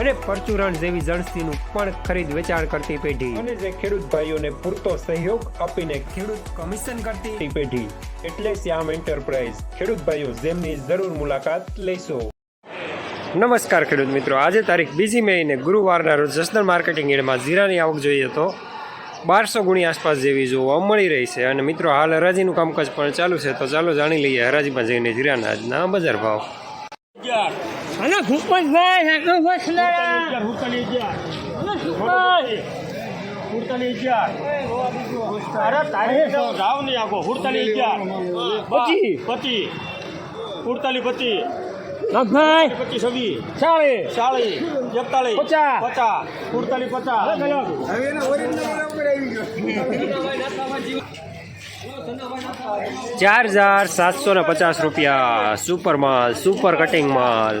અને પરચુરણ જેવી જણસીનું પણ ખરીદ વેચાણ કરતી પેઢી. અને જે ખેડૂત ભાઈઓને પૂરતો સહયોગ આપીને ખેડૂત કમિશન કરતી પેઢી. એટલે શ્યામ એન્ટરપ્રાઇઝ. ખેડૂત ભાઈઓ જેમની જરૂર મુલાકાત લેશો. નમસ્કાર ખેડૂત મિત્રો. આજે તારીખ બીજી મે ને ગુરુવારના રોજ જસદણ માર્કેટિંગ એડમાં જીરાની આવક જોઈએ તો બારસો ગુણી આસપાસ જેવી જોવા મળી રહી છે. અને મિત્રો હાલ હરાજીનું કામકાજ પણ ચાલુ છે. તો ચાલો જાણી લઈએ હરાજીમાં જઈને જીરાના આજના બજાર ભાવ. અને ભૂપતભાઈ હેઠો વસલા પચી પચી ભાઈ પચીસ છવ્વીસ ચાલે ચાલીસ એકતાલીસ પચાસ. પચાસ. ઉડતાલીસ પચાસ. ચાર હજાર સાતસો ને પચાસ રૂપિયા. સુપર માલ સુપર કટિંગ માલ.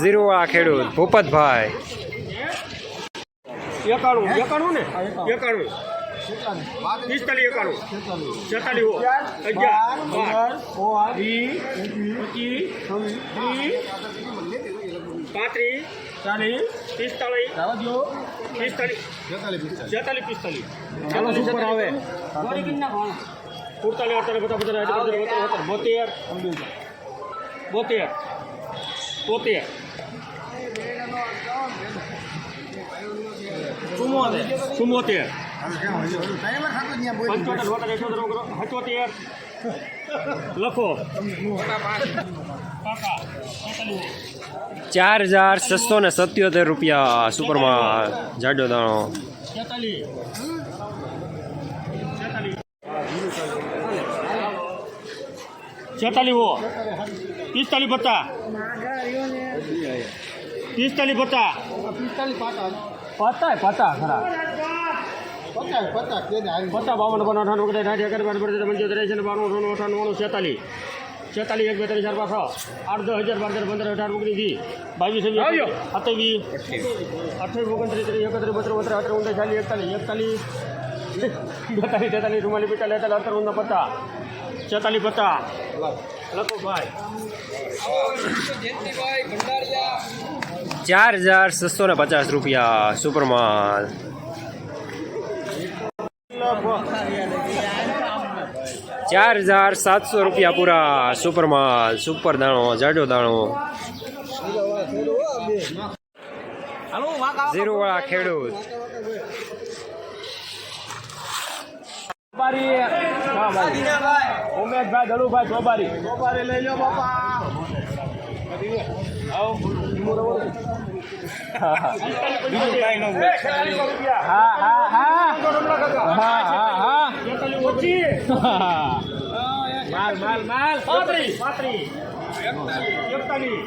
ઝીરો આ ખેડૂત, ભૂપતભાઈ. પિસ્તાલીસ પાંત્રીસ ચાલીસ પિસ્તાલીસ પિસ્તાલીસ. છેતાલીસ પિસ્તાલીસ. ઉપર આવે. સુડતાલીસ અડતાલીસ બધા બધા બોતેર. બોતેર. તોતેર ચુમ્મોતેર. પંચોતેર લખો ચાર હજાર છસો ને સત્યોતેર રૂપિયા સુપરમાં જાડ્યો જાડો દાણો. છેતાલીસ પિસ્તાલીસ પત્તા પિસ્તાલીસ પાતા પચાસ પચાસ ખરા. પચાસ બાવન બાવન અઠાણું ઓગણસાઠ સાઠ એકાદ બાર પંચોતેર એસી બાણું અઠાણું અઠાણું ઓણું છેતાલીસ છેતાલીસ એક બેતાલીસ ચાર પાંચ આઠ દસ હજાર બાર હજાર પંદર અઢાર ઓગણીસ વીસ બાવીસ સત્યાવીસ અઠ્યાવીસ ઓગણત્રીસ ત્રીસ એકત્રીસ બત્રીસ બત્રીસ અઠાર ઓગણીસ ચાલીસ એકતાલીસ એકતાલીસ બેતાલીસ તેતાલીસ ચુમ્માલીસ પિસ્તાલીસ અડતાલીસ અડતાલીસ ઓગણ પચાસ છેતાલીસ પચાસ લખો ભાઈ ચાર હજાર છસો ને પચાસ રૂપિયા સુપર માલ ચાર હજાર સાતસો રૂપિયા પૂરા. સુપરમાં સુપર દાણો જાડો દાણો ઝીરો વાળા ખેડૂત. ઉમેશભાઈ દલુભાઈ ચોબારી ચોબારી લઈ લો બાપા માલ માલ માલ. પાંત્રીસ પાંત્રીસ એકતાલીસ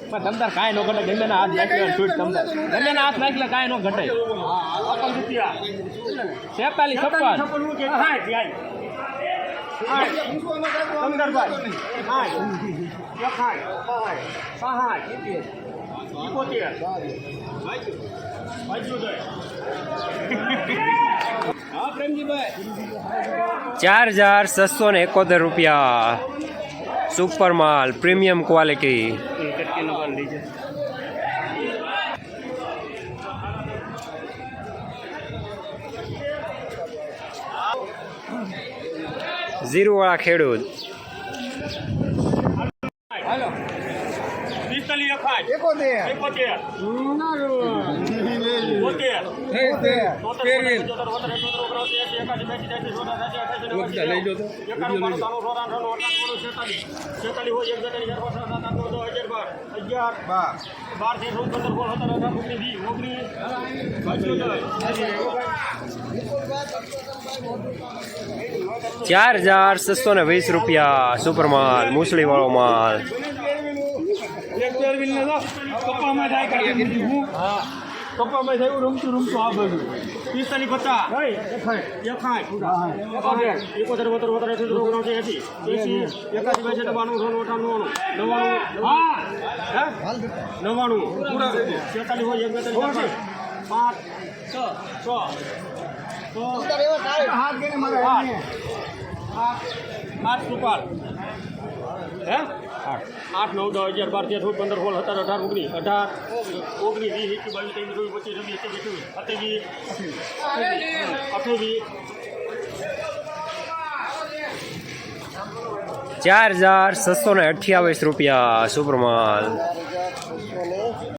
મોટો તમતાર કાંઈ નો ઘટે ગમે હાથ નાખી છૂટ તમતાર ગમે હાથ નાખી કાંઈ નો ઘટે છેતાલીસ છપ્પન ચાર હજાર છસો ને એકોતેર રૂપિયા. સુપર માલ, પ્રીમિયમ ક્વોલિટી. ઝીરો વાળા ખેડૂત પિસ્તાલીસ એકાય સાઠ એકોતેર એકોતેર ચાર, હજાર છ, ને વીસ રૂપિયા સુપર માલ બાર. વાળો બાર બાર, તેર, ચૌદ, પંદર, સોળ, સત્તર, અઢાર, ઓગણીસ, વીસ, ઓગણીસ, પંચોતેર. ચાર હજાર છસો ને વીસ રૂપિયા સુપરમાલ મૂસળી વાળો માલ પિસ્તાલીસ પચાસ એકોતેર બોતેર બોતેર એસી ઓગણસી એસી એસી એકાસી બાસી નવ્વાણું ત્રાણું અઠાણું નવ્વાણું. નવ્વાણું. છેતાલીસ હોય એક બેતાલીસ પાંચ છ છ. આઠ સુપાર. હે? આઠ, નવ, દસ, અગિયાર, બાર, તેર, ચૌદ, પંદર, સોળ, સત્તર, અઢાર, ઓગણીસ અઢાર, ઓગણીસ, વીસ, એકવીસ, બાવીસ, ત્રેવીસ ચોવીસ પચીસ, છવ્વીસ સત્યાવીસ અઠ્યાવીસ અઠ્યાવીસ ચાર હજાર છસો ને અઠ્યાવીસ રૂપિયા સુપરમાલ